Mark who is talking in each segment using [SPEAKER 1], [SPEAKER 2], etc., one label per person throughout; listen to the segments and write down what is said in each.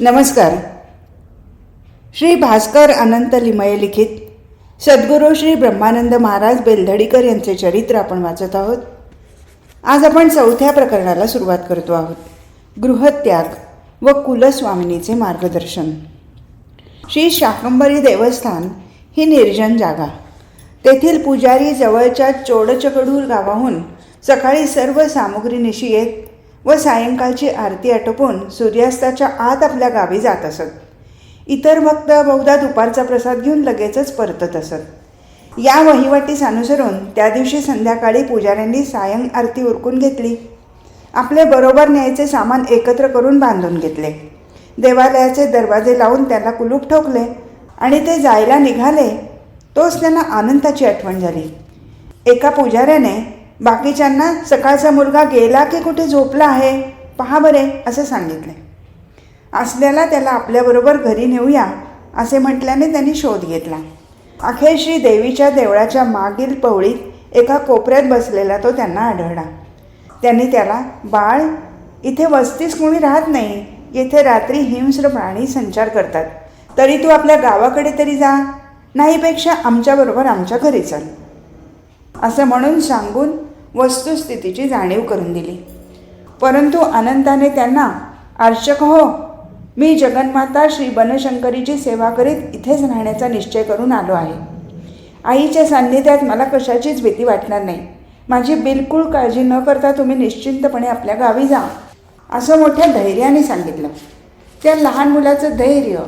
[SPEAKER 1] नमस्कार. श्री भास्कर अनंत लिमये लिखित सद्गुरू श्री ब्रह्मानंद महाराज बेलधडीकर यांचे चरित्र आपण वाचत आहोत. आज आपण चौथ्या प्रकरणाला सुरुवात करतो आहोत. गृहत्याग व कुलस्वामिनीचे मार्गदर्शन. श्री शाकंबरी देवस्थान ही निर्जन जागा. तेथील पुजारी जवळच्या चोडचकडूर गावाहून सकाळी सर्व सामुग्रीनिशी येत व सायंकाळची आरती आटोपून सूर्यास्ताच्या आत आपल्या गावी जात असत. इतर भक्त बहुधा दुपारचा प्रसाद घेऊन लगेचच परतत असत. या वहिवाटीस अनुसरून त्या दिवशी संध्याकाळी पुजाऱ्यांनी सायं आरती उरकून घेतली. आपले बरोबर न्यायचे सामान एकत्र करून बांधून घेतले. देवालयाचे दरवाजे लावून त्याला कुलूप ठोकले आणि ते जायला निघाले तोच त्यांना आनंदाची आठवण झाली. एका पुजाऱ्याने बाकीच्यांना सकाळचा मुलगा गेला की कुठे झोपला आहे? पहा बरे असे सांगितले. असल्याला त्याला आपल्याबरोबर घरी नेऊया असे म्हटल्याने त्यांनी शोध घेतला. अखेर श्री देवीच्या देवळाच्या मागील पवळीत एका कोपऱ्यात बसलेला तो त्यांना आढळला. त्यांनी त्याला बाळ इथे वस्तीस कोणी राहत नाही. येथे रात्री हिंस्र प्राणी संचार करतात. तरी तू आपल्या गावाकडे तरी जा. नाहीपेक्षा आमच्याबरोबर आमच्या घरी चल. असं म्हणून सांगून वस्तुस्थितीची जाणीव करून दिली. परंतु अनंताने त्यांना अर्चक हो मी जगन्माता श्री बनशंकरीची सेवा करीत इथेच राहण्याचा निश्चय करून आलो आहे. आईच्या सान्निध्यात मला कशाचीच भीती वाटणार नाही. माझी बिलकुल काळजी न करता तुम्ही निश्चिंतपणे आपल्या गावी जा असं मोठ्या धैर्याने सांगितलं. त्या लहान मुलाचं धैर्य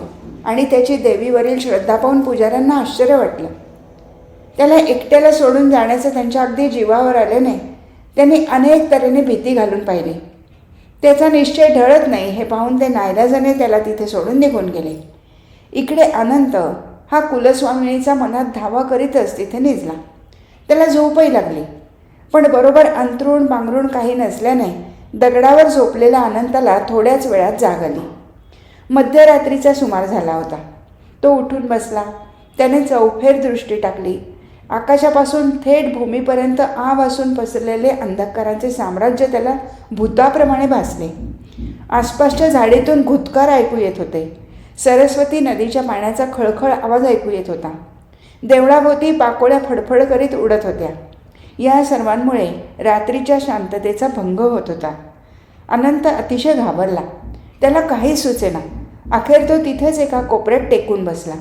[SPEAKER 1] आणि त्याची देवीवरील श्रद्धा पाहून पुजाऱ्यांना आश्चर्य वाटलं. त्याला एकट्याला सोडून जाण्याचं त्यांच्या अगदी जीवावर आल्याने त्यांनी अनेक तऱ्हेने भीती घालून पाहिली. त्याचा निश्चय ढळत नाही हे पाहून ते नायलाजाने त्याला तिथे सोडून निघून गेले. इकडे अनंत हा कुलस्वामिनीचा मनात धावा करीतच तिथे निजला. त्याला झोपही लागली. पण बरोबर अंतरुण पांघरुण काही नसल्याने दगडावर झोपलेल्या अनंताला थोड्याच वेळात जाग आली. मध्यरात्रीचा सुमार झाला होता. तो उठून बसला. त्याने चौफेर दृष्टी टाकली. आकाशापासून थेट भूमीपर्यंत आ वासून पसरलेले अंधकारांचे साम्राज्य त्याला भूताप्रमाणे भासले. आसपासच्या झाडीतून घुतकार ऐकू येत होते. सरस्वती नदीच्या पाण्याचा खळखळ आवाज ऐकू येत होता. देवळाभोवती पाकोळ्या फडफड करीत उडत होत्या. या सर्वांमुळे रात्रीच्या शांततेचा भंग होत होता. अनंत अतिशय घाबरला. त्याला काही सुचेना. अखेर तो तिथेच एका कोपऱ्यात टेकून बसला.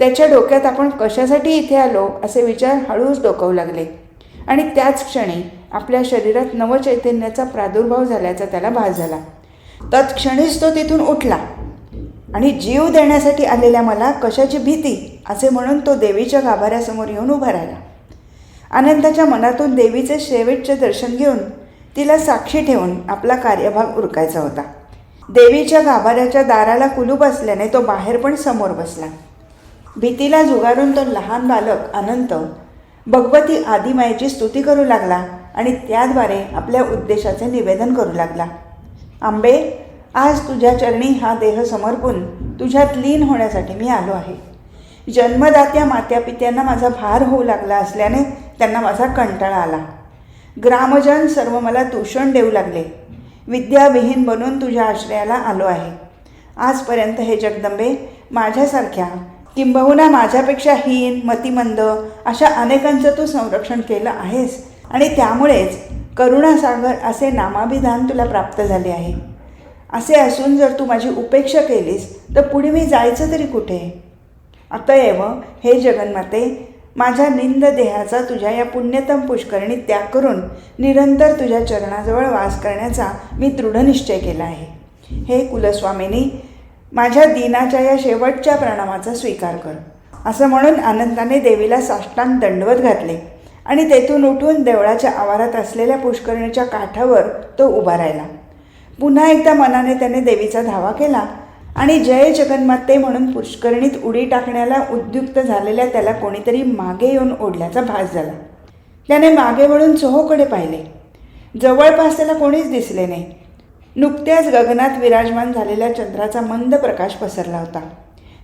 [SPEAKER 1] त्याच्या डोक्यात आपण कशासाठी इथे आलो असे विचार हळूच डोकवू लागले. आणि त्याच क्षणी आपल्या शरीरात नवचैतन्याचा प्रादुर्भाव झाल्याचा त्याला भास झाला. तत्क्षणीच तो तिथून उठला. आणि जीव देण्यासाठी आलेल्या मला कशाची भीती असे म्हणून तो देवीच्या गाभाऱ्यासमोर येऊन उभा राहिला. अनंताच्या मनातून देवीचे शेवटचे दर्शन घेऊन तिला साक्षी ठेवून आपला कार्यभाग उरकायचा होता. देवीच्या गाभाऱ्याच्या दाराला कुलूप असल्याने तो बाहेर पण समोर बसला. भीतीला जुगारून तो लहान बालक अनंत भगवती आदिमायेची स्तुती करू लागला आणि त्याद्वारे आपल्या उद्देशाचे निवेदन करू लागला. आंबे आज तुझ्या चरणी हा देह समर्पून तुझ्यात लीन होण्यासाठी मी आलो आहे. जन्मदात्या मात्यापित्यांना माझा भार होऊ लागला असल्याने त्यांना माझा कंटाळा आला. ग्रामजन सर्व मला तूषण देऊ लागले. विद्याविहीन बनून तुझ्या आश्रयाला आलो आहे. आजपर्यंत हे जगदंबे माझ्यासारख्या किंबहुना माझ्यापेक्षा हीन मतिमंद अशा अनेकांचं तू संरक्षण केलं आहेस. आणि त्यामुळेच करुणासागर असे नामाभिधान तुला प्राप्त झाले आहे. असे असून जर तू माझी उपेक्षा केलीस तर पुढे मी जायचं तरी कुठे? अतएव हे जगन्माते माझ्या निंद देहाचा तुझ्या या पुण्यतम पुष्करणी त्याग करून निरंतर तुझ्या चरणाजवळ वास करण्याचा मी दृढनिश्चय केला आहे. हे कुलस्वामिनी माझ्या दिनाच्या या शेवटच्या प्रणामाचा स्वीकार कर. असं म्हणून आनंदाने देवीला साष्टांग दंडवत घातले आणि तेथून उठून देवळाच्या आवारात असलेल्या पुष्करणीच्या काठावर तो उभा राहिला. पुन्हा एकदा मनाने त्याने देवीचा धावा केला आणि जय जगन्माते म्हणून पुष्करणीत उडी टाकण्याला उद्युक्त झालेल्या त्याला कोणीतरी मागे येऊन ओढल्याचा भास झाला. त्याने मागे वळून चोहोकडे पाहिले. जवळपास त्याला कोणीच दिसले नाही. नुकत्याच गगनात विराजमान झालेल्या चंद्राचा मंद प्रकाश पसरला होता.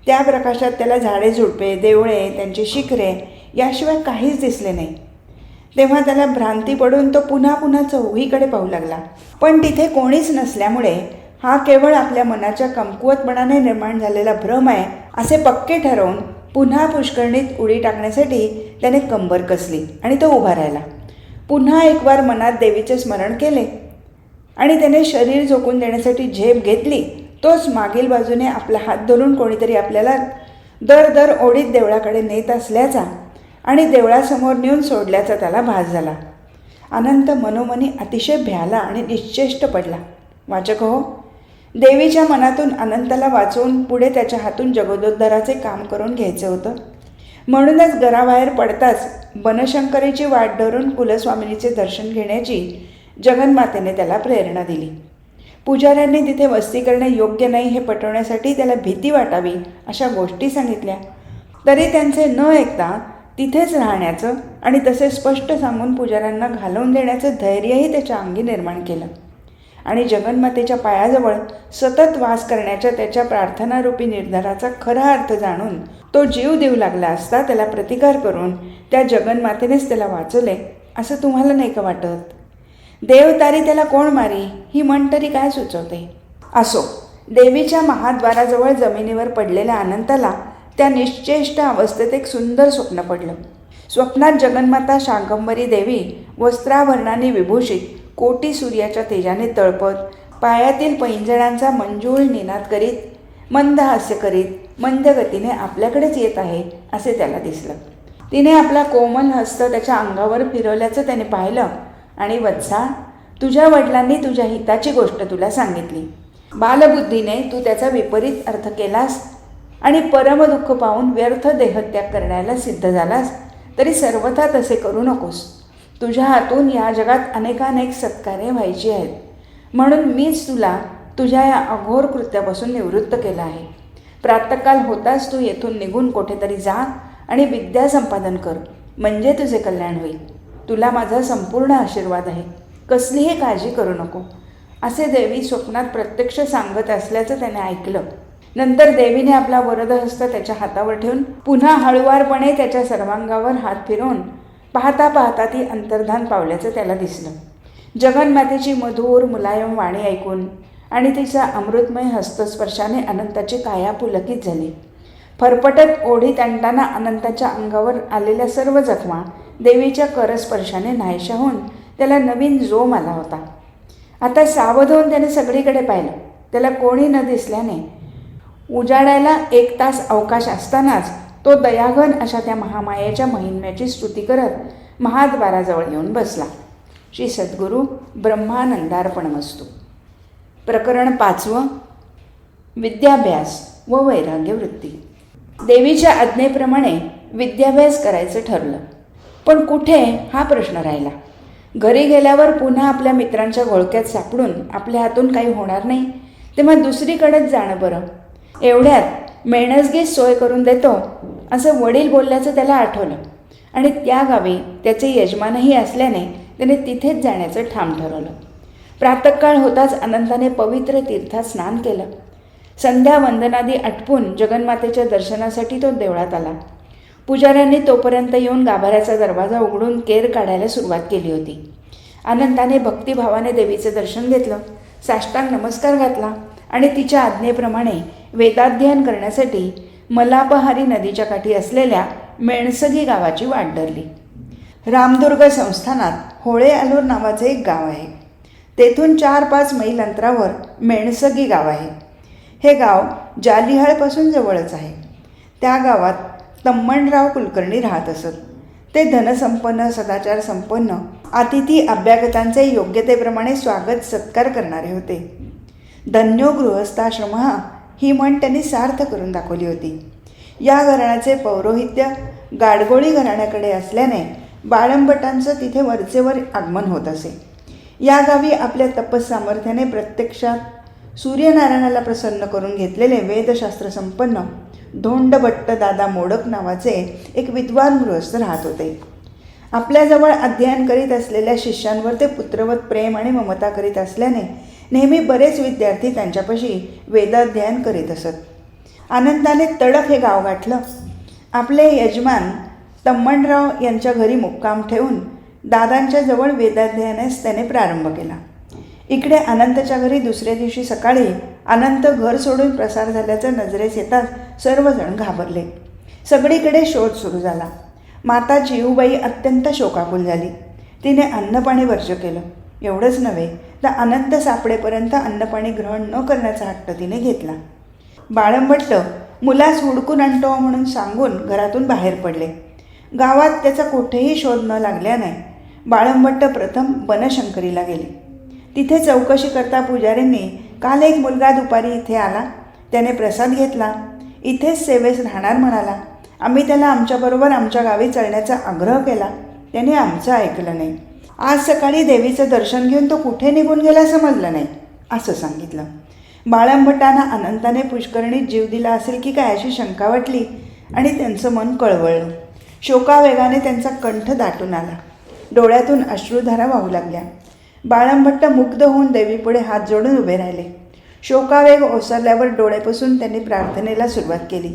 [SPEAKER 1] त्या प्रकाशात त्याला झाडे झुडपे देवळे त्यांची शिखरे याशिवाय काहीच दिसले नाही. तेव्हा त्याला भ्रांती पडून तो पुन्हा पुन्हा चौहीकडे पाहू लागला. पण तिथे कोणीच नसल्यामुळे हा केवळ आपल्या मनाच्या कमकुवतपणाने निर्माण झालेला भ्रम आहे असे पक्के ठरवून पुन्हा पुष्करणीत उडी टाकण्यासाठी त्याने कंबर कसली आणि तो उभा राहिला. पुन्हा एक वार मनात देवीचे स्मरण केले. आणि त्याने शरीर झोकून देण्यासाठी झेप घेतली. तोच मागील बाजूने आपला हात धरून कोणीतरी आपल्याला दर दर ओढीत देवळाकडे नेत असल्याचा आणि देवळासमोर नेऊन सोडल्याचा त्याला भास झाला. अनंत मनोमनी अतिशय भ्याला आणि निश्चेष्ट पडला. वाचक हो देवीच्या मनातून अनंताला वाचवून पुढे त्याच्या हातून जगदोद्धाराचे काम करून घ्यायचं होतं. म्हणूनच घराबाहेर पडताच बनशंकरीची वाट धरून कुलस्वामिनीचे दर्शन घेण्याची जगन्मातेने त्याला प्रेरणा दिली. पुजाऱ्यांनी तिथे वस्ती करणे योग्य नाही हे पटवण्यासाठी त्याला भीती वाटावी अशा गोष्टी सांगितल्या. तरी त्यांचे न ऐकता तिथेच राहण्याचं आणि तसे स्पष्ट सांगून पुजाऱ्यांना घालवून देण्याचं धैर्यही त्याच्या अंगी निर्माण केलं. आणि जगन्मातेच्या पायाजवळ सतत वास करण्याच्या त्याच्या प्रार्थनारूपी निर्धाराचा खरा अर्थ जाणून तो जीव देऊ लागला असता त्याला प्रतिकार करून त्या जगन्मातेनेच त्याला वाचवले असं तुम्हाला नाही का वाटत? देव तारी त्याला कोण मारी? ही म्हण तरी काय सुचवते? असो देवीच्या महाद्वाराजवळ जमिनीवर पडलेल्या अनंताला त्या निश्चेष्ट अवस्थेत एक सुंदर स्वप्न पडलं. स्वप्नात जगन्माता शाकंबरी देवी वस्त्राभरणाने विभूषित कोटी सूर्याच्या तेजाने तळपत पायातील पैंजणांचा मंजूळ निनाद करीत मंद हास्य करीत मंद गतीने आपल्याकडेच येत आहे असे त्याला दिसलं. तिने आपला कोमल हस्त त्याच्या अंगावर फिरवल्याचं त्याने पाहिलं. आणि वत्सा तुझ्या वडिलांनी तुझ्या हिताची गोष्ट तुला सांगितली. बालबुद्धीने तू त्याचा विपरीत अर्थ केलास आणि परमदुःख पाहून व्यर्थ देहत्याग करण्याला सिद्ध झालास तरी सर्वथा तसे करू नकोस. तुझ्या हातून या जगात अनेकानेक सत्कार्य व्हायची आहेत. म्हणून मीच तुला तुझ्या या अघोर कृत्यापासून निवृत्त केलं आहे. प्रातकाल होताच तू येथून निघून कुठेतरी जा आणि विद्या संपादन कर म्हणजे तुझे कल्याण होईल. तुला माझा संपूर्ण आशीर्वाद आहे. कसलीही काळजी करू नको. असे देवी स्वप्नात प्रत्यक्ष सांगत असल्याचं त्याने ऐकलं. नंतर देवीने आपला वरदहस्त त्याच्या हातावर ठेवून पुन्हा हळुवारपणे त्याच्या सर्वांगावर हात फिरवून पाहता पाहता ती अंतर्धान पावल्याचं त्याला दिसलं. जगन्मातेची मधुर मुलायम वाणी ऐकून आणि तिच्या अमृतमय हस्तस्पर्शाने अनंताची काया पुलकित झाली. फरफटत ओढीत आणताना अनंताच्या अंगावर आलेल्या सर्व जखमा देवीच्या करस्पर्शाने नाहीशा होऊन त्याला नवीन जोम आला होता. आता सावध होऊन त्याने सगळीकडे पाहिलं. त्याला कोणी न दिसल्याने उजाडायला एक तास अवकाश असतानाच तो दयाघन अशा त्या महामायेच्या महिम्याची स्तुती करत महाद्वाराजवळ येऊन बसला. श्री सद्गुरू ब्रह्मानंदार्पणमस्तू प्रकरण पाचवं. विद्याभ्यास व वैराग्य वृत्ती देवीच्या आज्ञेप्रमाणे विद्याभ्यास करायचं ठरलं. पण कुठे हा प्रश्न राहिला? घरी गेल्यावर पुन्हा आपल्या मित्रांच्या घोळक्यात सापडून आपल्या हातून काही होणार नाही तेव्हा दुसरीकडेच जाणं बरं. एवढ्यात मेणसगीत सोय करून देतो असं वडील बोलल्याचं त्याला आठवलं. आणि त्या गावी त्याचे यजमानही असल्याने त्याने तिथेच जाण्याचं ठाम ठरवलं. प्रातःकाळ होताच अनंताने पवित्र तीर्थात स्नान केलं. संध्या वंदनादी आटपून जगन्मातेच्या दर्शनासाठी तो देवळात आला. पुजाऱ्यांनी तोपर्यंत येऊन गाभाऱ्याचा दरवाजा उघडून केर काढायला सुरुवात केली होती. आनंदाने भक्तिभावाने देवीचं दर्शन घेतलं साष्टांग नमस्कार घातला आणि तिच्या आज्ञेप्रमाणे वेदाध्ययन करण्यासाठी मलापहारी नदीच्या काठी असलेल्या मेणसगी गावाची वाट धरली. रामदुर्ग संस्थानात होळे आलूर नावाचे एक गाव आहे. तेथून चार पाच मैल अंतरावर मेणसगी गाव आहे. हे गाव जालिहाळपासून जवळच आहे. त्या गावात तम्मणराव कुलकर्णी राहत असत. ते धनसंपन्न सदाचार संपन्न अतिथी अभ्यागतांचे योग्यतेप्रमाणे स्वागत सत्कार करणारे होते. धन्यो गृहस्थाश्रम ही म्हण त्यांनी सार्थ करून दाखवली होती. या घराण्याचे पौरोहित्य गाडगोळी घराण्याकडे असल्याने बाळंबटांचं तिथे वरचेवर आगमन होत असे. या गावी आपल्या तपस्सामर्थ्याने प्रत्यक्षात सूर्यनारायणाला प्रसन्न करून घेतलेले वेदशास्त्र संपन्न धोंडभट्ट दादा मोडक नावाचे एक विद्वान गृहस्थ राहत होते. आपल्याजवळ अध्ययन करीत असलेल्या शिष्यांवर ते पुत्रवत प्रेम आणि ममता करीत असल्याने नेहमी बरेच विद्यार्थी त्यांच्यापाशी वेदाध्ययन करीत असत. आनंदाने तडक हे गाव गाठलं. आपले यजमान तम्मणराव यांच्या घरी मुक्काम ठेवून दादांच्या जवळ वेदाध्ययनास त्याने प्रारंभ केला. इकडे अनंतच्या घरी दुसऱ्या दिवशी सकाळी अनंत घर सोडून प्रसार झाल्याचं नजरेस येताच सर्वजण घाबरले. सगळीकडे शोध सुरू झाला. माता जिवूबाई अत्यंत शोकाकुल झाली. तिने अन्नपाणी वर्ज केलं. एवढंच नव्हे तर अनंत सापडेपर्यंत अन्नपाणी ग्रहण न करण्याचा हट्ट तिने घेतला. बाळंभट्ट मुलास हुडकून आणतो म्हणून सांगून घरातून बाहेर पडले. गावात त्याचा कुठेही शोध न लागल्याने बाळंबट्ट प्रथम बनशंकरीला गेले. तिथे चौकशी करता पुजारींनी काल एक मुलगा दुपारी इथे आला. त्याने प्रसाद घेतला. इथेच सेवेस राहणार म्हणाला. आम्ही त्याला आमच्याबरोबर आमच्या गावी चढण्याचा आग्रह केला. त्याने आमचं ऐकलं नाही. आज सकाळी देवीचं दर्शन घेऊन तो कुठे निघून गेला समजलं नाही असं सांगितलं. बाळंभटांना अनंताने पुष्करणीत जीव दिला असेल की काय अशी शंका वाटली आणि त्यांचं मन कळवळलं. शोकावेगाने त्यांचा कंठ दाटून आला. डोळ्यातून अश्रुधारा वाहू लागल्या. बाळंभट्ट मुग्ध होऊन देवीपुढे हात जोडून उभे राहिले. शोकावेग ओसरल्यावर डोळेपासून त्यांनी प्रार्थनेला सुरुवात केली.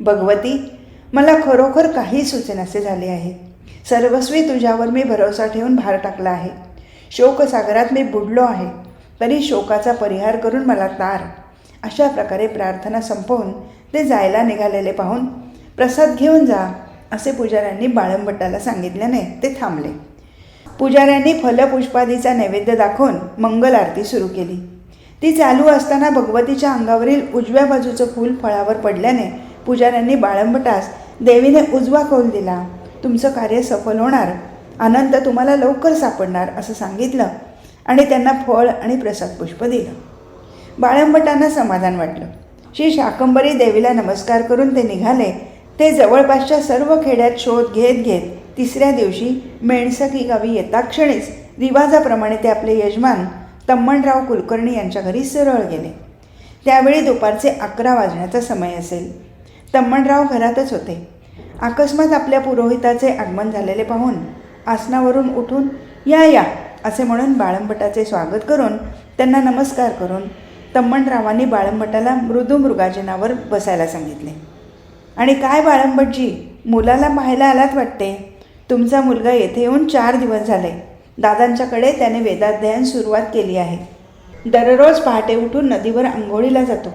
[SPEAKER 1] भगवती मला खरोखर काही सुचेनासे झाले आहे. सर्वस्वी तुझ्यावर मी भरोसा ठेवून भार टाकला आहे. शोकसागरात मी बुडलो आहे. तरी शोकाचा परिहार करून मला तार. अशा प्रकारे प्रार्थना संपवून ते जायला निघालेले पाहून प्रसाद घेऊन जा असे पुजाऱ्यांनी बाळंभट्टाला सांगितल्याने ते थांबले. पुजाऱ्यांनी फलपुष्पादीचा नैवेद्य दाखवून मंगल आरती सुरू केली. ती चालू असताना भगवतीच्या अंगावरील उजव्या बाजूचं फूल फळावर पडल्याने पुजाऱ्यांनी बाळंबटास देवीने उजवा कौल दिला. तुमचं कार्य सफल होणार. अनंत तुम्हाला लवकर सापडणार असं सांगितलं आणि त्यांना फळ आणि प्रसाद पुष्प दिलं. बाळंबटांना समाधान वाटलं. श्री शाकंबरी देवीला नमस्कार करून ते निघाले. ते जवळपासच्या सर्व खेड्यात शोध घेत घेत तिसऱ्या दिवशी मेणसकी गावी येताक्षणीच रिवाजाप्रमाणे ते आपले यजमान तम्मणराव कुलकर्णी यांच्या घरी सरळ गेले. त्यावेळी दुपारचे अकरा वाजण्याचा समय असेल. तम्मणराव घरातच होते. अकस्मात आपल्या पुरोहिताचे आगमन झालेले पाहून आसनावरून उठून या या असे म्हणून बाळंबटाचे स्वागत करून त्यांना नमस्कार करून तम्मणरावांनी बाळंबटाला मृदू मृगाजनावर बसायला सांगितले. आणि काय बाळंबटजी मुलाला पाहायला आलात वाटते? तुमचा मुलगा येथे येऊन चार दिवस झाले. दादांच्याकडे त्याने वेदाध्ययन सुरुवात केली आहे. दररोज पहाटे उठून नदीवर आंघोळीला जातो.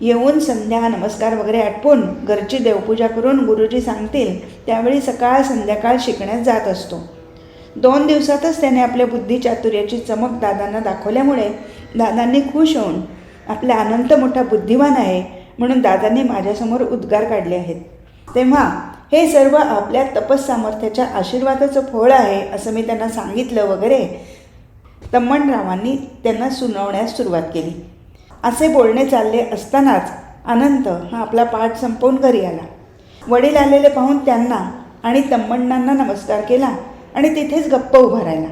[SPEAKER 1] येऊन संध्या नमस्कार वगैरे आटपून घरची देवपूजा करून गुरुजी सांगतील त्यावेळी सकाळ संध्याकाळ शिकण्यात जात असतो. दोन दिवसातच त्याने आपल्या बुद्धिचातुर्याची चमक दादांना दाखवल्यामुळे दादांनी खुश होऊन आपला अनंत मोठा बुद्धिमान आहे म्हणून दादांनी माझ्यासमोर उद्गार काढले आहेत. तेव्हा हे सर्व आपल्या तपस्सामर्थ्याच्या आशीर्वादाचं फळ आहे असं मी त्यांना सांगितलं वगैरे. तम्मणरावांनी त्यांना सुनावण्यास सुरुवात केली. असे बोलणे चालले असतानाच अनंत हा आपला पाठ संपवून घरी आला. वडील आलेले पाहून त्यांना आणि तम्मण्णांना नमस्कार केला आणि तिथेच गप्प उभा राहिला.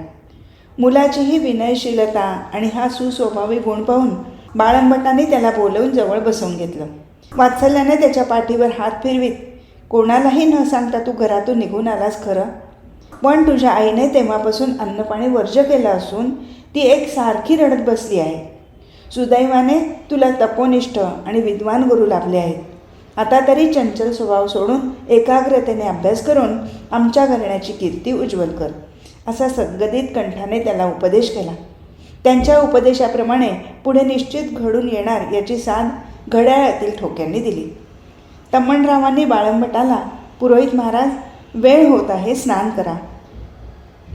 [SPEAKER 1] मुलाचीही विनयशीलता आणि हा सुस्वभावी गुण पाहून बाळंबटाने त्याला बोलवून जवळ बसवून घेतलं. वात्सल्याने त्याच्या पाठीवर हात फिरवीत कोणालाही न सांगता तू घरातून निघून आलास खरं? पण तुझ्या आईने तेव्हापासून अन्नपाणी वर्ज केलं असून ती एक सारखी रडत बसली आहे. सुदैवाने तुला तपोनिष्ठ आणि विद्वान गुरु लाभले आहेत. आता तरी चंचल स्वभाव सोडून एकाग्रतेने अभ्यास करून आमच्या घराण्याची कीर्ती उज्ज्वल कर असा सद्गदित कंठाने त्याला उपदेश केला. त्यांच्या उपदेशाप्रमाणे पुढे निश्चित घडून येणार याची साथ घड्याळातील ठोक्यांनी दिली. तम्मणरावांनी बाळंबटाला पुरोहित महाराज वेळ होत आहे स्नान करा.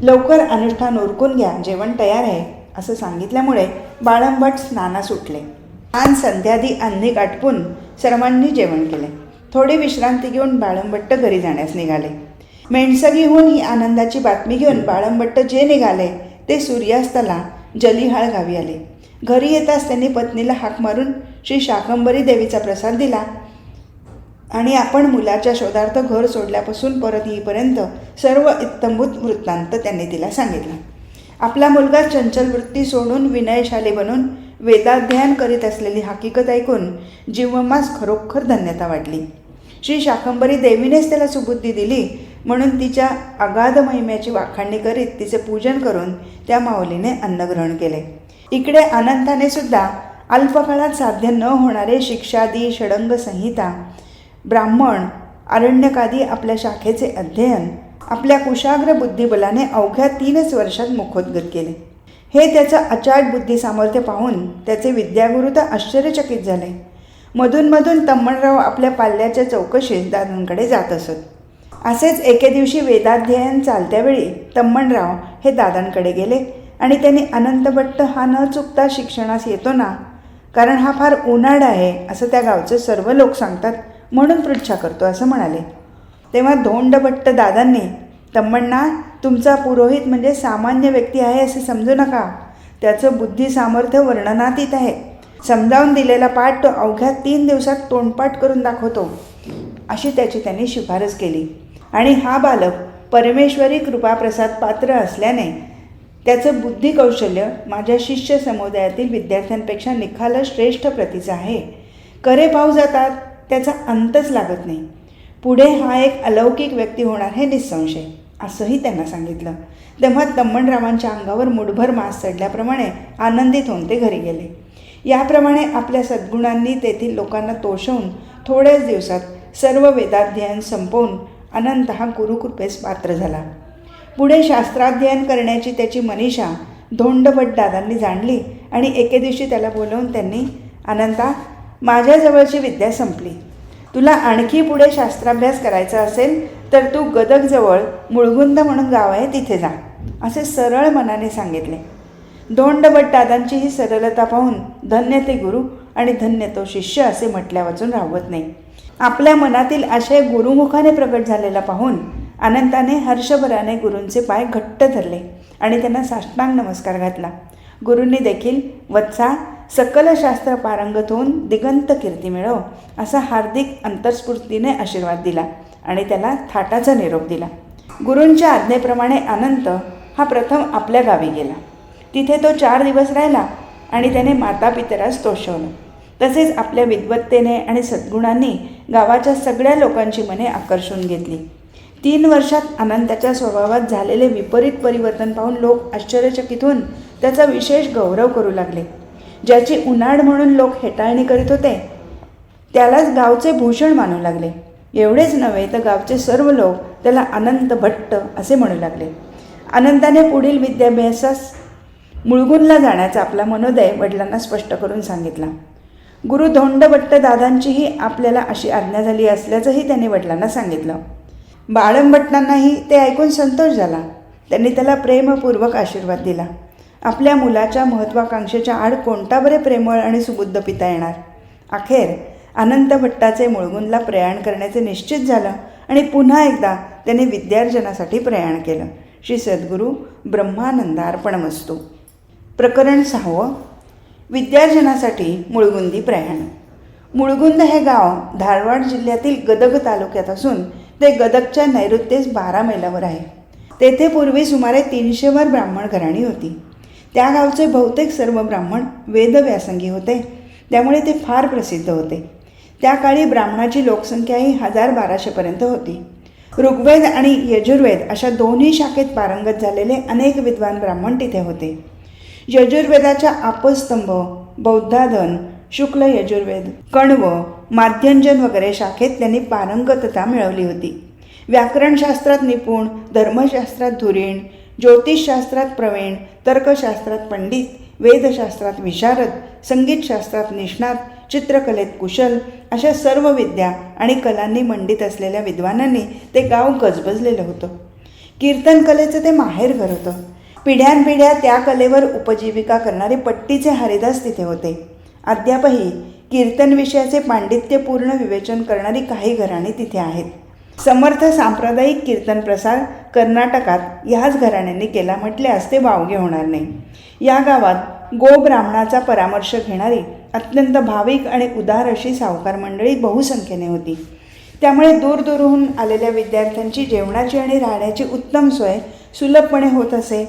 [SPEAKER 1] लवकर अनुष्ठान उरकून घ्या जेवण तयार आहे असं सांगितल्यामुळे बाळंबट स्नाना सुटले आणि संध्यादी अन्निक आटपून सर्वांनी जेवण केले. थोडी विश्रांती घेऊन बाळंबट्ट घरी जाण्यास निघाले. मेणसगीहून ही आनंदाची बातमी घेऊन बाळंबट्ट जे निघाले ते सूर्यास्ताला जलिहाळ गावी आले. घरी येताच त्यांनी पत्नीला हाक मारून श्री शाकंबरी देवीचा प्रसाद दिला. आणि आपण मुलाच्या शोधार्थ घर सोडल्यापासून परत येईपर्यंत सर्व इत्तंभूत वृत्तांत त्यांनी तिला सांगितला. आपला मुलगा चंचल वृत्ती सोडून विनयशाली बनून वेदाध्ययन करीत असलेली हकीकत ऐकून जीवमास खरोखर धन्यता वाटली. श्री शाकंबरी देवीनेच त्याला सुबुद्धी दिली म्हणून तिच्या अगाध महिम्याची वाखाणणी करीत तिचे पूजन करून त्या माऊलीने अन्नग्रहण केले. इकडे अनंताने सुद्धा अल्पकाळात साध्य न होणारे शिक्षादी षडंग संहिता ब्राह्मण अरण्यकादी आपल्या शाखेचे अध्ययन आपल्या कुशाग्र बुद्धिबलाने अवघ्या तीनच वर्षात मुखोद्गत केले. हे त्याचं अचाट बुद्धी सामर्थ्य पाहून त्याचे विद्यागुरू तर आश्चर्यचकित झाले. मधूनमधून तम्मणराव आपल्या पाल्याच्या चौकशीत दादांकडे जात असत. असेच एके दिवशी वेदाध्ययन चालत्या वेळी तम्मणराव हे दादांकडे गेले आणि त्यांनी अनंतभट्ट हा न चुकता शिक्षणास येतो ना? कारण हा फार उन्हाळा आहे असं त्या गावचे सर्व लोक सांगतात. म्हणून पृच्छा करतो असं म्हणाले. तेव्हा धोंडभट्ट दादांनी तम्मण्णा तुमचा पुरोहित म्हणजे सामान्य व्यक्ती आहे असे समजू नका. त्याचं बुद्धी सामर्थ्य वर्णनातीत आहे. समजावून दिलेला पाठ तो अवघ्या तीन दिवसात तोंडपाठ करून दाखवतो. अशी त्याची त्यांनी शिफारस केली. आणि हा बालक परमेश्वरी कृपाप्रसाद पात्र असल्याने त्याचं बुद्धी कौशल्य माझ्या शिष्य समुदायातील विद्यार्थ्यांपेक्षा निखाल श्रेष्ठ प्रतीचं आहे. करे पाऊ जातात. त्याचा अंतच लागत नाही. पुढे हा एक अलौकिक व्यक्ती होणार हे निसंशय असंही त्यांना सांगितलं. तेव्हा तम्मणरावांच्या अंगावर मुठभर मास चढल्याप्रमाणे आनंदित होऊन ते घरी गेले. याप्रमाणे आपल्या सद्गुणांनी तेथील लोकांना तोषवून थोड्याच दिवसात सर्व वेदाध्ययन संपवून अनंत हा गुरुकृपेस पात्र झाला. पुढे शास्त्राध्ययन करण्याची त्याची मनीषा धोंडभट दादांनी जाणली आणि एके दिवशी त्याला बोलवून त्यांनी अनंता माझ्याजवळची विद्या संपली. तुला आणखी पुढे शास्त्राभ्यास करायचा असेल तर तू गदकजवळ मुळगुंद म्हणून गाव आहे तिथे जा असे सरळ मनाने सांगितले. धोंडभट दादांची ही सरलता पाहून धन्य ते गुरु आणि धन्य तो शिष्य असे म्हटल्या वाचून राहवत नाही. आपल्या मनातील आशय गुरुमुखाने प्रकट झालेला पाहून अनंताने हर्षभराने गुरूंचे पाय घट्ट धरले आणि त्यांना साष्टांग नमस्कार घातला. गुरूंनी देखील वत्सा सकल शास्त्र पारंगत होऊन दिगंत कीर्ती मिळव असा हार्दिक अंतर्स्फूर्तीने आशीर्वाद दिला आणि त्याला थाटाचा निरोप दिला. गुरूंच्या आज्ञेप्रमाणे अनंत हा प्रथम आपल्या गावी गेला. तिथे तो चार दिवस राहिला आणि त्याने माता पितरास तोषवलं. तसेच आपल्या विद्वत्तेने आणि सद्गुणांनी गावाच्या सगळ्या लोकांची मने आकर्षून घेतली. तीन वर्षात अनंताच्या स्वभावात झालेले विपरीत परिवर्तन पाहून लोक आश्चर्यचकित होऊन त्याचा विशेष गौरव करू लागले. ज्याची उन्हाळ म्हणून लोक हेटाळणी करीत होते त्यालाच गावचे भूषण मानू लागले. एवढेच नव्हे तर गावचे सर्व लोक त्याला अनंत भट्ट असे म्हणू लागले. अनंताने पुढील विद्याभ्यासास मुळगुनला जाण्याचा आपला मनोदय वडिलांना स्पष्ट करून सांगितला. गुरु धोंडभट्ट दादांचीही आपल्याला अशी आज्ञा झाली असल्याचंही त्यांनी वडिलांना सांगितलं. बाळंभट्टांनाही ते ऐकून संतोष झाला. त्यांनी त्याला प्रेमपूर्वक आशीर्वाद दिला. आपल्या मुलाच्या महत्त्वाकांक्षेच्या आड कोणता बरे प्रेमळ आणि सुबुद्ध पिता येणार? अखेर अनंत भट्टाचे मुळगुनला प्रयाण करण्याचे निश्चित झालं आणि पुन्हा एकदा त्याने विद्यार्जनासाठी प्रयाण केलं. श्री सद्गुरू ब्रह्मानंदार्पणमस्तू प्रकरण सहावं. विद्यार्जनासाठी मुळगुंदी प्रयाण. मुळगुंद हे गाव धारवाड जिल्ह्यातील गदग तालुक्यात असून ते गदगच्या नैऋत्येस बारा मैलावर आहे. तेथे पूर्वी सुमारे तीनशेवर ब्राह्मण घराणी होती. त्या गावचे बहुतेक सर्व ब्राह्मण वेदव्यासंगी होते. त्यामुळे ते फार प्रसिद्ध होते. त्या काळी ब्राह्मणाची लोकसंख्याही हजार बाराशेपर्यंत होती. ऋग्वेद आणि यजुर्वेद अशा दोन्ही शाखेत पारंगत झालेले अनेक विद्वान ब्राह्मण तिथे होते. यजुर्वेदाच्या आपस्तंभ बौद्धाधन शुक्ल यजुर्वेद कण्व माध्यंजन वगैरे शाखेत त्यांनी पारंगतता मिळवली होती. व्याकरणशास्त्रात निपुण धर्मशास्त्रात धुरीण ज्योतिषशास्त्रात प्रवीण तर्कशास्त्रात पंडित वेदशास्त्रात विशारद संगीतशास्त्रात निष्णात चित्रकलेत कुशल अशा सर्व विद्या आणि कलांनी मंडित असलेल्या विद्वानांनी ते गाव गजबजलेलं होतं. कीर्तन कलेचं ते माहेरघर होतं. पिढ्यानपिढ्या त्या कलेवर उपजीविका करणारे पट्टीचे हरिदास तिथे होते. अद्यापही कीर्तन विषयाचे पांडित्यपूर्ण विवेचन करणारी काही घराणी तिथे आहेत. समर्थ सांप्रदायिक कीर्तन प्रसार कर्नाटकात ह्याच घराण्यांनी केला म्हटल्यास ते वावगे होणार नाही. या गावात गो ब्राह्मणाचा परामर्श घेणारी अत्यंत भाविक आणि उदार अशी सावकार मंडळी बहुसंख्येने होती. त्यामुळे दूरदूरहून आलेल्या विद्यार्थ्यांची जेवणाची आणि राहण्याची उत्तम सोय सुलभपणे होत असे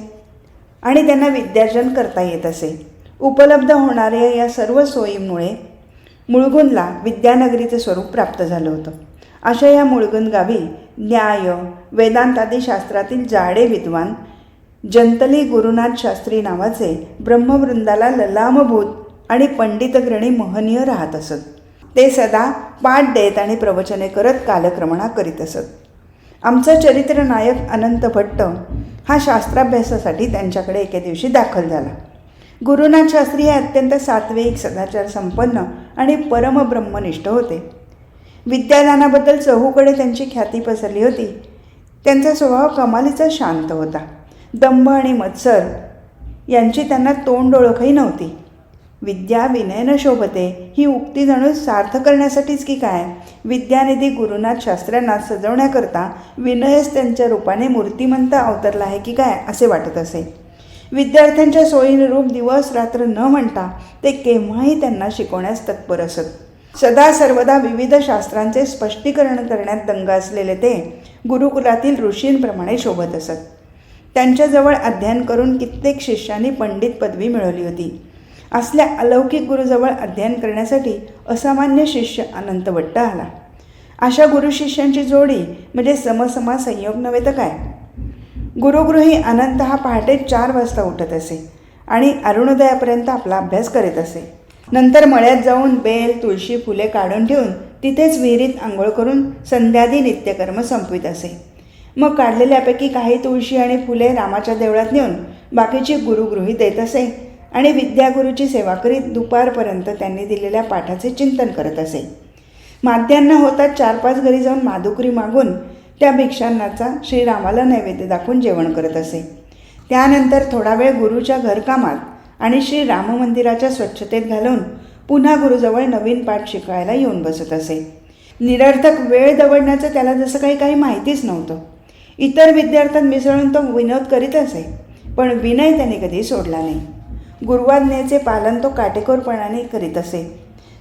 [SPEAKER 1] आणि त्यांना विद्यार्जन करता येत असे. उपलब्ध होणाऱ्या या सर्व सोयीमुळे मुळगुनला विद्यानगरीचे स्वरूप प्राप्त झालं होतं. अशा या मुळगन गावी न्याय वेदांतादी शास्त्रातील जाडे विद्वान जंतली गुरुनाथ शास्त्री नावाचे ब्रह्मवृंदाला ललामभूत आणि पंडितग्रणी महनीय राहत असत. ते सदा पाठ देत आणि प्रवचने करत कालक्रमणा करीत असत. आमचा चरित्र नायक अनंत भट्ट हा शास्त्राभ्यासासाठी त्यांच्याकडे एके दिवशी दाखल झाला. गुरुनाथ शास्त्री हे अत्यंत सात्विक सदाचार संपन्न आणि परमब्रह्मनिष्ठ होते. विद्यादानाबद्दल चहूकडे त्यांची ख्याती पसरली होती. त्यांचा स्वभाव कमालीचा शांत होता. दंभ आणि मत्सर यांची त्यांना तोंड ओळखही नव्हती. विद्या विनयनं शोभते ही उक्ती जणू सार्थ करण्यासाठीच की काय? विद्यानिधी गुरुनाथ शास्त्र्यांना सजवण्याकरता विनयच त्यांच्या रूपाने मूर्तिमंत अवतरला आहे की काय असे वाटत असे. विद्यार्थ्यांच्या सोयीनुरूप दिवस रात्र न म्हणता ते केव्हाही त्यांना शिकवण्यास तत्पर असत. सदा सर्वदा विविध शास्त्रांचे स्पष्टीकरण करण्यात दंग असलेले ते गुरुकुलातील ऋषींप्रमाणे शोभत असत. त्यांच्याजवळ अध्ययन करून कित्येक शिष्यांनी पंडित पदवी मिळवली होती. असल्या अलौकिक गुरुजवळ अध्ययन करण्यासाठी असामान्य शिष्य अनंतवट्ट आला. अशा गुरुशिष्यांची जोडी म्हणजे समसमा संयोग नव्हे तर काय? गुरुगृही अनंत हा पहाटे चार वाजता उठत असे आणि अरुणोदयापर्यंत आपला अभ्यास करीत असे. नंतर मळ्यात जाऊन बेल तुळशी फुले काढून ठेवून तिथेच विहिरीत आंघोळ करून संध्यादी नित्यकर्म संपवित असे. मग काढलेल्यापैकी काही तुळशी आणि फुले रामाच्या देवळात नेऊन बाकीची गुरुगृही देत असे आणि विद्यागुरूची सेवा करीत दुपारपर्यंत त्यांनी दिलेल्या पाठाचे चिंतन करत असे. माध्यान्ह होतात चार पाच घरी जाऊन माधुकरी मागून त्या भिक्षांनाचा श्रीरामाला नैवेद्य दाखवून जेवण करत असे. त्यानंतर थोडा वेळ गुरुच्या घरकामात आणि श्री राम मंदिराच्या स्वच्छतेत घालून पुन्हा गुरुजवळ नवीन पाठ शिकायला येऊन बसत असे. निरर्थक वेळ दवडण्याचं त्याला जसं काही काही माहितीच नव्हतं. इतर विद्यार्थ्यांत मिसळून तो विनोद करीत असे पण विनय त्याने कधी सोडला नाही. गुरुवाज्ञेचे पालन तो काटेकोरपणाने करीत असे.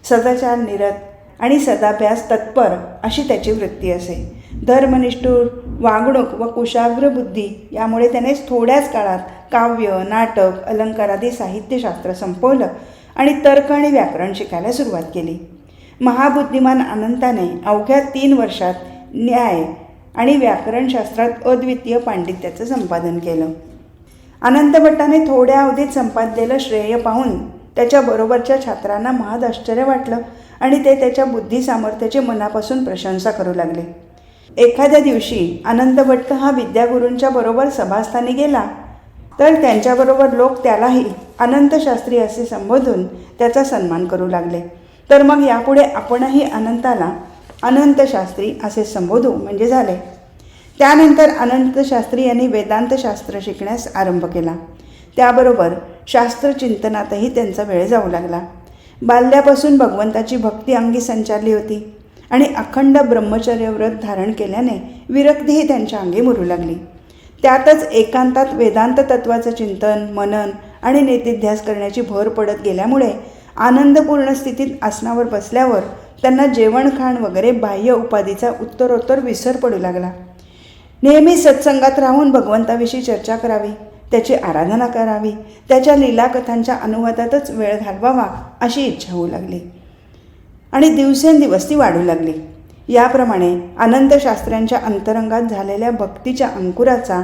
[SPEAKER 1] सदाचार निरत आणि सदाभ्यास तत्पर अशी त्याची वृत्ती असे. धर्मनिष्ठूर वागणूक व कुशाग्र बुद्धी यामुळे त्याने थोड्याच काळात काव्य नाटक अलंकारादी साहित्यशास्त्र संपवलं आणि तर्क आणि व्याकरण शिकायला सुरुवात केली. महाबुद्धिमान अनंताने अवघ्या तीन वर्षात न्याय आणि व्याकरणशास्त्रात अद्वितीय पांडित्याचं संपादन केलं. अनंत भट्टाने थोड्या अवधीत संपादलेलं श्रेय पाहून त्याच्याबरोबरच्या छात्रांना महाद आश्चर्य वाटलं आणि ते त्याच्या बुद्धी सामर्थ्याची मनापासून प्रशंसा करू लागले. एखाद्या दिवशी अनंत भट्ट हा विद्यागुरूंच्या बरोबर सभास्थानी गेला तर त्यांच्याबरोबर लोक त्यालाही अनंतशास्त्री असे संबोधून त्याचा सन्मान करू लागले. तर मग यापुढे आपणही अनंताला अनंतशास्त्री असे संबोधू म्हणजे झाले. त्यानंतर अनंतशास्त्री यांनी वेदांतशास्त्र शिकण्यास आरंभ केला. त्याबरोबर शास्त्रचिंतनातही त्यांचा वेळ जाऊ लागला. बाल्यापासून भगवंताची भक्ती अंगी संचारली होती आणि अखंड ब्रह्मचर्य व्रत धारण केल्याने विरक्तीही त्यांच्या अंगी मुरू लागली. त्यातच एकांतात वेदांत तत्वाचं चिंतन मनन आणि नेतिध्यास करण्याची भर पडत गेल्यामुळे आनंदपूर्ण स्थितीत आसनावर बसल्यावर त्यांना जेवणखाण वगैरे बाह्य उपाधीचा उत्तरोत्तर विसर पडू लागला. नेहमी सत्संगात राहून भगवंताविषयी चर्चा करावी त्याची आराधना करावी त्याच्या लीलाकथांच्या अनुवादातच वेळ घालवावा अशी इच्छा होऊ लागली. आणि दिवसेंदिवस ती वाढू लागली. याप्रमाणे अनंतशास्त्र्यांच्या अंतरंगात झालेल्या भक्तीच्या अंकुराचा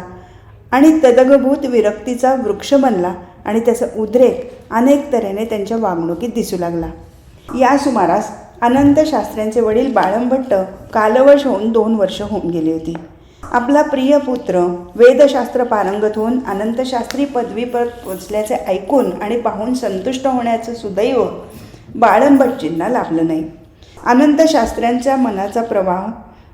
[SPEAKER 1] आणि तदगभूत विरक्तीचा वृक्ष बनला आणि त्याचा उद्रेक अनेक तऱ्हेने त्यांच्या वागणुकीत दिसू लागला. या सुमारास अनंतशास्त्र्यांचे वडील बाळंभट्ट कालवश होऊन दोन वर्ष होऊन गेली होती. आपला प्रिय पुत्र वेदशास्त्र पारंगत होऊन अनंतशास्त्री पदवीपर पोचल्याचे ऐकून आणि पाहून संतुष्ट होण्याचं सुदैव बाळंभट्टींना लाभलं नाही. अनंत शास्त्र्यांच्या मनाचा प्रवाह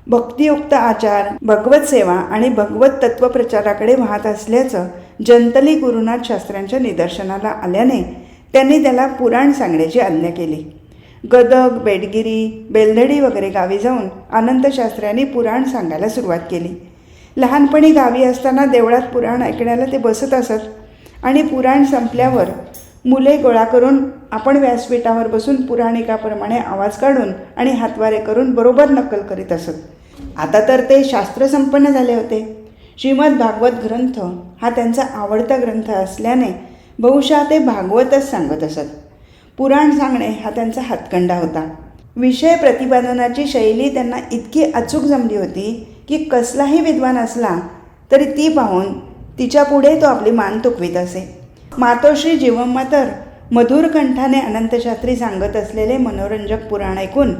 [SPEAKER 1] भक्तियुक्त आचार भगवत सेवा आणि भगवत तत्वप्रचाराकडे वाहत असल्याचं जंतली गुरुनाथ शास्त्र्यांच्या निदर्शनाला आल्याने त्यांनी त्याला पुराण सांगण्याची आज्ञा केली. गदग बेडगिरी बेलदडी वगैरे गावी जाऊन आनंदशास्त्र्यांनी पुराण सांगायला सुरुवात केली. लहानपणी गावी असताना देवळात पुराण ऐकण्याला ते बसत असत आणि पुराण संपल्यावर मुले गोळा करून आपण व्यासपीठावर बसून पुराणिकाप्रमाणे आवाज काढून आणि हातवारे करून बरोबर नक्कल करीत असत. आता तर ते शास्त्र संपन्न झाले होते. श्रीमद भागवत ग्रंथ हा त्यांचा आवडता ग्रंथ असल्याने बहुशः ते भागवतच सांगत असत. पुराण सांगणे हा त्यांचा हातखंडा होता. विषय प्रतिपादनाची शैली त्यांना इतकी अचूक जमली होती की कसलाही विद्वान असला तरी ती पाहून तिच्या पुढे तो आपली मान तुकवीत असे. मातोश्री जीवम्मा मधुर कंठाने अनंतशास्त्री सांगत असलेले मनोरंजक पुराण ऐकून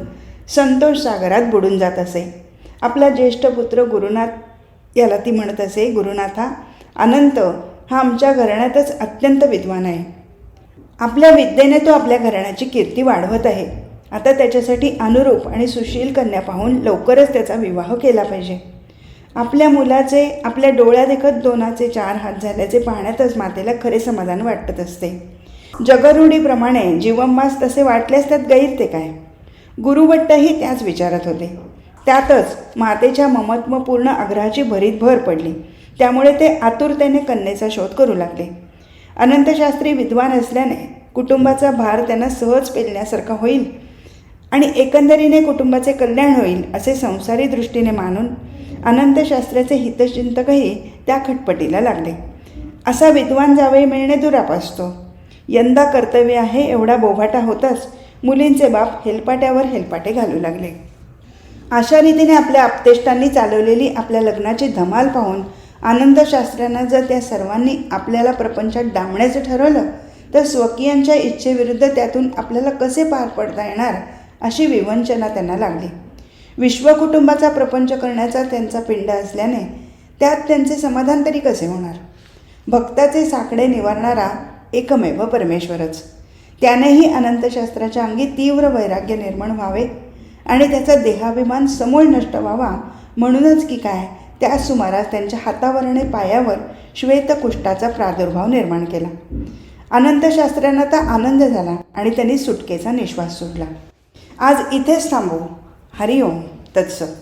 [SPEAKER 1] संतोष सागरात बुडून जात असे. आपला ज्येष्ठ पुत्र गुरुनाथ याला ती म्हणत असे गुरुनाथा अनंत हा आमच्या घराण्यातच अत्यंत विद्वान आहे. आपल्या विद्येने तो आपल्या घराण्याची कीर्ती वाढवत आहे. आता त्याच्यासाठी अनुरूप आणि सुशील कन्या पाहून लवकरच त्याचा विवाह केला पाहिजे. आपल्या मुलाचे आपल्या डोळ्यादेखत दोनाचे चार हात झाल्याचे पाहण्यातच मातेला खरे समाधान वाटत असते. जगरूढीप्रमाणे जीवनमास तसे वाटल्यास त्यात गैर ते काय? गुरुभट्टही त्याच विचारात होते. त्यातच मातेच्या ममत्वपूर्ण आग्रहाची भरीत भर पडली. त्यामुळे ते आतुरतेने कन्येचा शोध करू लागले. अनंतशास्त्री विद्वान असल्याने कुटुंबाचा भार त्यांना सहज पेलण्यासारखा होईल आणि एकंदरीने कुटुंबाचे कल्याण होईल असे संसारी दृष्टीने मानून अनंतशास्त्राचे हितचिंतकही त्या खटपटीला लागले. असा विद्वान जावई मिळणे दुरापासतो यंदा कर्तव्य आहे एवढा बोभाटा होताच मुलींचे बाप हेलपाट्यावर हेलपाटे घालू लागले. अशा रीतीने आपल्या आपतेष्टांनी चालवलेली आपल्या लग्नाची धमाल पाहून आनंदशास्त्रांना जर त्या सर्वांनी आपल्याला प्रपंचात डांबण्याचं ठरवलं तर स्वकीयांच्या इच्छेविरुद्ध त्यातून आपल्याला कसे पार पडता येणार अशी विवंचना त्यांना लागली. विश्वकुटुंबाचा प्रपंच करण्याचा त्यांचा पिंड असल्याने त्यात त्यांचे समाधान तरी कसे होणार? भक्ताचे साकडे निवारणारा एकमेव परमेश्वरच. त्यानेही अनंतशास्त्राच्या अंगी तीव्र वैराग्य निर्माण व्हावे आणि त्याचा देहाभिमान समूळ नष्ट व्हावा म्हणूनच की काय? त्या सुमारास त्यांच्या हातावर आणि पायावर श्वेतकुष्ठाचा प्रादुर्भाव निर्माण केला. अनंतशास्त्र्यांना तर आनंद झाला आणि त्यांनी सुटकेचा निश्वास सोडला. आज इथेच थांबू हरिओम तत्सत.